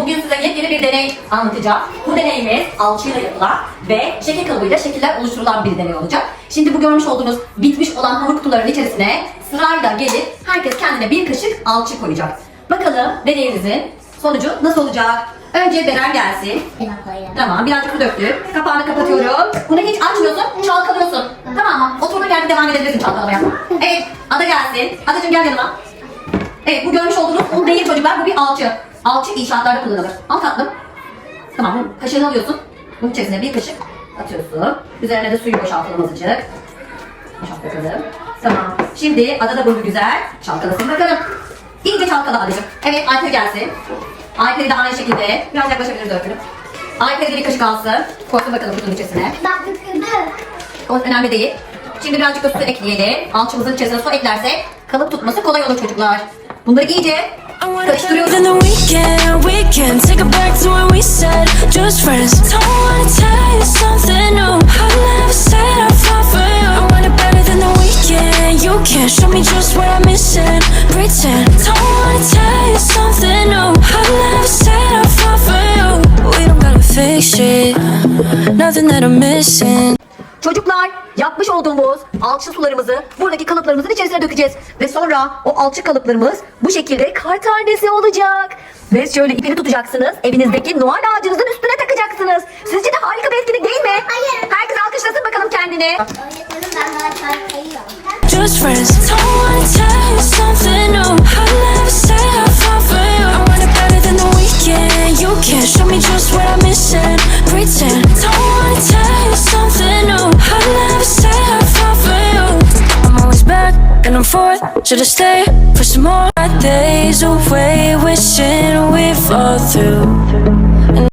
bugün size yepyeni bir deney anlatacağım. Bu deneyimiz alçıyla yapılan ve şekil kalıbıyla şekiller oluşturulan bir deney olacak. Şimdi bu görmüş olduğunuz bitmiş olan hamur kutuların içerisine sırayla gelip herkes kendine bir kaşık alçı koyacak. Bakalım deneyimizin sonucu nasıl olacak? Önce Beren gelsin. Tamam birazcık su döktüm. Kapağını kapatıyorum. Bunu hiç açmıyorsun, çalkalıyorsun. Tamam mı? Oturduğun yerde devam edebilirsin çalkalamaya. Evet, Ada gelsin. Adacığım gel yanıma. Evet, bu görmüş olduğunuz un değil çocuklar, bu bir alçı. Alçı inşaatlarda kullanılır. Al tatlım. Tamam, bunu kaşığını alıyorsun. Bunun içerisine bir kaşık atıyorsun. Üzerine de suyu boşaltalım azıcık. Boşalt bakalım. Tamam. Şimdi Ada da bunu güzel çalkalasın bakalım. İyice çalkala Adacığım. Evet, Alper gelsin. Alper'i de aynı şekilde biraz yaklaşabiliriz öpülüp. Alper'i de bir kaşık alsın. Koysun bakalım kutunun içerisine. Bak döküldü. O önemli değil. Şimdi birazcık da su ekleyelim. Alçımızın içerisine su eklersek kalıp tutması kolay olur çocuklar. Bunları iyice The weekend, weekend. Take it back to when we said just friends. Don't wanna tell you something new. I never said I fall for you. Better than the weekend. You can't show me just what I'm missing. Pretend. Don't wanna tell you something new. I never said I fall for you. We don't gotta fix it. Nothing that I'm missing. Çocuklar yapmış olduğumuz alçı sularımızı buradaki kalıplarımızın içerisine dökeceğiz. Ve sonra o alçı kalıplarımız bu şekilde kar tanesi olacak. Ve şöyle ipini tutacaksınız. Evinizdeki Noel ağacınızın üstüne takacaksınız. Sizce de harika bir etkinlik değil mi? Hayır. Herkes alkışlasın bakalım kendini. Öğretmenim ben daha çarpayım. Just friends. Don't wanna tell you something new. I never said I fall for you. I want it better than the weekend. You can't show me just what I'm missing. Pretend. Don't wanna tell and I'm forth. Should I stay for some more days away, wishing we fall through?